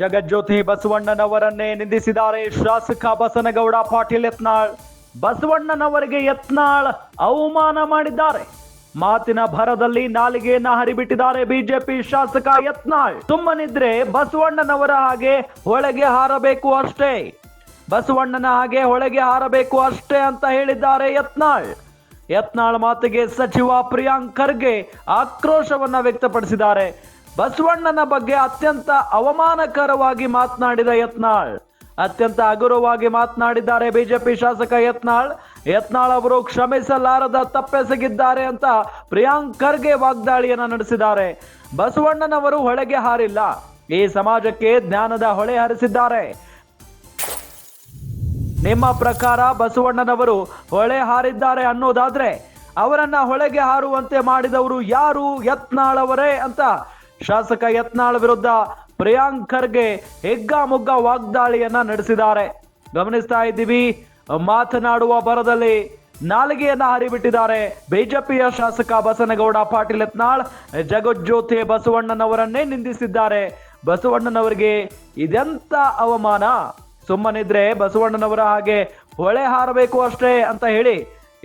ಜಗಜ್ಯೋತಿ ಬಸವಣ್ಣನವರನ್ನೇ ನಿಂದಿಸಿದ್ದಾರೆ ಶಾಸಕ ಬಸನಗೌಡ ಪಾಟೀಲ್ ಯತ್ನಾಳ್. ಬಸವಣ್ಣನವರಿಗೆ ಯತ್ನಾಳ್ ಅವಮಾನ ಮಾಡಿದ್ದಾರೆ. ಮಾತಿನ ಭರದಲ್ಲಿ ನಾಲಿಗೆಯನ್ನ ಹರಿಬಿಟ್ಟಿದ್ದಾರೆ ಬಿಜೆಪಿ ಶಾಸಕ ಯತ್ನಾಳ್. ಸುಮ್ಮನಿದ್ರೆ ಬಸವಣ್ಣನವರ ಹಾಗೆ ಒಳಗೆ ಹಾರಬೇಕು ಅಷ್ಟೇ. ಬಸವಣ್ಣನ ಹಾಗೆ ಒಳಗೆ ಹಾರಬೇಕು ಅಷ್ಟೇ ಅಂತ ಹೇಳಿದ್ದಾರೆ ಯತ್ನಾಳ್. ಯತ್ನಾಳ್ ಮಾತಿಗೆ ಸಚಿವ ಪ್ರಿಯಾಂಕ್ ಖರ್ಗೆ ಆಕ್ರೋಶವನ್ನ ವ್ಯಕ್ತಪಡಿಸಿದ್ದಾರೆ. ಬಸವಣ್ಣನ ಬಗ್ಗೆ ಅತ್ಯಂತ ಅವಮಾನಕರವಾಗಿ ಮಾತನಾಡಿದ ಯತ್ನಾಳ್. ಅತ್ಯಂತ ಹಗುರವಾಗಿ ಮಾತನಾಡಿದ್ದಾರೆ ಬಿಜೆಪಿ ಶಾಸಕ ಯತ್ನಾಳ್. ಯತ್ನಾಳ್ ಅವರು ಕ್ಷಮಿಸಲಾರದ ತಪ್ಪೆಸಗಿದ್ದಾರೆ ಅಂತ ಪ್ರಿಯಾಂಕ್ ಖರ್ಗೆ ವಾಗ್ದಾಳಿಯನ್ನ ನಡೆಸಿದ್ದಾರೆ. ಬಸವಣ್ಣನವರು ಹೊಳೆಗೆ ಹಾರಿಲ್ಲ. ಈ ಸಮಾಜಕ್ಕೆ ಜ್ಞಾನದ ಹೊಳೆ ಹರಿಸಿದ್ದಾರೆ. ನಿಮ್ಮ ಪ್ರಕಾರ ಬಸವಣ್ಣನವರು ಹೊಳೆ ಹಾರಿದ್ದಾರೆ ಅನ್ನೋದಾದ್ರೆ ಅವರನ್ನ ಹೊಳೆಗೆ ಹಾರುವಂತೆ ಮಾಡಿದವರು ಯಾರು? ಯತ್ನಾಳ್ ಅವರೇ ಅಂತ ಶಾಸಕ ಯತ್ನಾಳ್ ವಿರುದ್ಧ ಪ್ರಿಯಾಂಕ್ ಖರ್ಗೆ ಹೆಗ್ಗಾಮುಗ್ಗ ವಾಗ್ದಾಳಿಯನ್ನ ನಡೆಸಿದ್ದಾರೆ. ಗಮನಿಸ್ತಾ ಇದ್ದೀವಿ. ಮಾತನಾಡುವ ಬರದಲ್ಲಿ ನಾಲಿಗೆಯನ್ನ ಹರಿಬಿಟ್ಟಿದ್ದಾರೆ ಬಿಜೆಪಿಯ ಶಾಸಕ ಬಸನಗೌಡ, ಪಾಟೀಲ್ ಯತ್ನಾಳ್. ಜಗಜ್ಯೋತಿ ಬಸವಣ್ಣನವರನ್ನೇ ನಿಂದಿಸಿದ್ದಾರೆ. ಬಸವಣ್ಣನವರಿಗೆ ಇದೆಂತ ಅವಮಾನ? ಸುಮ್ಮನಿದ್ರೆ ಬಸವಣ್ಣನವರ ಹಾಗೆ ಹೊಳೆ ಹಾರಬೇಕು ಅಷ್ಟೇ ಅಂತ ಹೇಳಿ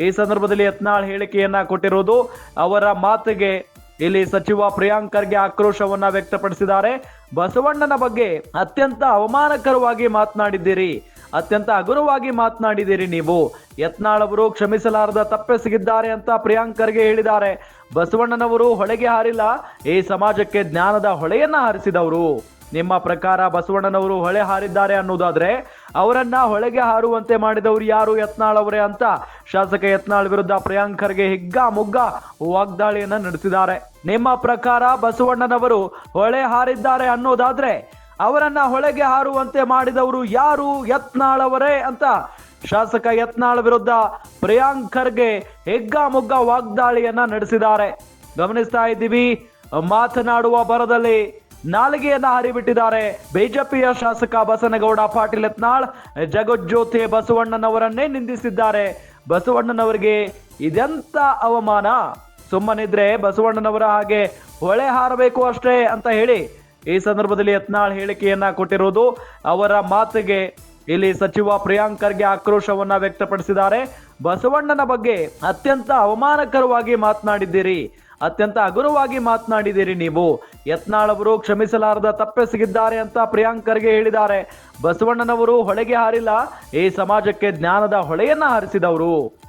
ಈ ಸಂದರ್ಭದಲ್ಲಿ ಯತ್ನಾಳ್ ಹೇಳಿಕೆಯನ್ನ ಕೊಟ್ಟಿರುವುದು ಅವರ ಮಾತಿಗೆ ಇಲ್ಲಿ ಸಚಿವ ಪ್ರಿಯಾಂಕ್ ಖರ್ಗೆ ಆಕ್ರೋಶವನ್ನ ವ್ಯಕ್ತಪಡಿಸಿದ್ದಾರೆ. ಬಸವಣ್ಣನ ಬಗ್ಗೆ ಅತ್ಯಂತ ಅವಮಾನಕರವಾಗಿ ಮಾತನಾಡಿದ್ದೀರಿ. ಅತ್ಯಂತ ಹಗುರವಾಗಿ ಮಾತನಾಡಿದ್ದೀರಿ ನೀವು. ಯತ್ನಾಳವರು ಕ್ಷಮಿಸಲಾರದ ತಪ್ಪೆಸಗಿದ್ದಾರೆ ಅಂತ ಪ್ರಿಯಾಂಕ್ ಖರ್ಗೆ ಹೇಳಿದ್ದಾರೆ. ಬಸವಣ್ಣನವರು ಹೊಳೆಗೆ ಹಾರಿಲ್ಲ. ಈ ಸಮಾಜಕ್ಕೆ ಜ್ಞಾನದ ಹೊಳೆಯನ್ನ ಹಾರಿಸಿದವರು. ನಿಮ್ಮ ಪ್ರಕಾರ ಬಸವಣ್ಣನವರು ಹೊಳೆ ಹಾರಿದ್ದಾರೆ ಅನ್ನೋದಾದ್ರೆ ಅವರನ್ನ ಹೊಳೆಗೆ ಹಾರುವಂತೆ ಮಾಡಿದವರು ಯಾರು ಯತ್ನಾಳ್ ಅವರೇ ಅಂತ ಶಾಸಕ ಯತ್ನಾಳ್ ವಿರುದ್ಧ ಪ್ರಿಯಾಂಕರ್ಗೆ ಹಿಗ್ಗ ಮುಗ್ಗ ವಾಗ್ದಾಳಿಯನ್ನ ನಡೆಸಿದ್ದಾರೆ. ನಿಮ್ಮ ಪ್ರಕಾರ ಬಸವಣ್ಣನವರು ಹೊಳೆ ಹಾರಿದ್ದಾರೆ ಅನ್ನೋದಾದ್ರೆ ಅವರನ್ನ ಹೊಳೆಗೆ ಹಾರುವಂತೆ ಮಾಡಿದವರು ಯಾರು ಯತ್ನಾಳ್ ಅವರೇ ಅಂತ ಶಾಸಕ ಯತ್ನಾಳ್ ವಿರುದ್ಧ ಪ್ರಿಯಾಂಕರ್ಗೆ ಹೆಗ್ಗ ಮುಗ್ಗ ವಾಗ್ದಾಳಿಯನ್ನ ನಡೆಸಿದ್ದಾರೆ. ಗಮನಿಸ್ತಾ ಇದ್ದೀವಿ, ಮಾತನಾಡುವ ಬರದಲ್ಲಿ ನಾಲಿಗೆಯನ್ನ ಹರಿಬಿಟ್ಟಿದ್ದಾರೆ. ಬಿಜೆಪಿಯ ಶಾಸಕ ಬಸನಗೌಡ, ಪಾಟೀಲ್ ಯತ್ನಾಳ್ ಜಗಜ್ಯೋತಿ ಬಸವಣ್ಣನವರನ್ನೇ ನಿಂದಿಸಿದ್ದಾರೆ. ಬಸವಣ್ಣನವರಿಗೆ ಇದೆಂತ ಅವಮಾನ? ಸುಮ್ಮನಿದ್ರೆ ಬಸವಣ್ಣನವರ ಹಾಗೆ ಹೊಳೆ ಹಾರಬೇಕು ಅಷ್ಟೇ ಅಂತ ಹೇಳಿ ಈ ಸಂದರ್ಭದಲ್ಲಿ ಯತ್ನಾಳ್ ಹೇಳಿಕೆಯನ್ನ ಕೊಟ್ಟಿರುವುದು ಅವರ ಮಾತಿಗೆ. ಇಲ್ಲಿ ಸಚಿವ ಪ್ರಿಯಾಂಕ್ ಖರ್ಗೆ ಆಕ್ರೋಶವನ್ನ ವ್ಯಕ್ತಪಡಿಸಿದ್ದಾರೆ. ಬಸವಣ್ಣನ ಬಗ್ಗೆ ಅತ್ಯಂತ ಅವಮಾನಕರವಾಗಿ ಮಾತನಾಡಿದ್ದೀರಿ. ಅತ್ಯಂತ ಹಗುರವಾಗಿ ಮಾತನಾಡಿದ್ದೀರಿ ನೀವು. ಯತ್ನಾಳ್ ಅವರು ಕ್ಷಮಿಸಲಾರದ ತಪ್ಪೆಸಗಿದ್ದಾರೆ ಅಂತ ಪ್ರಿಯಾಂಕರ್ಗೆ ಹೇಳಿದ್ದಾರೆ. ಬಸವಣ್ಣನವರು ಹೊಳೆಗೆ ಹಾರಿಲ್ಲ. ಈ ಸಮಾಜಕ್ಕೆ ಜ್ಞಾನದ ಹೊಳೆಯನ್ನ ಹಾರಿಸಿದವರು.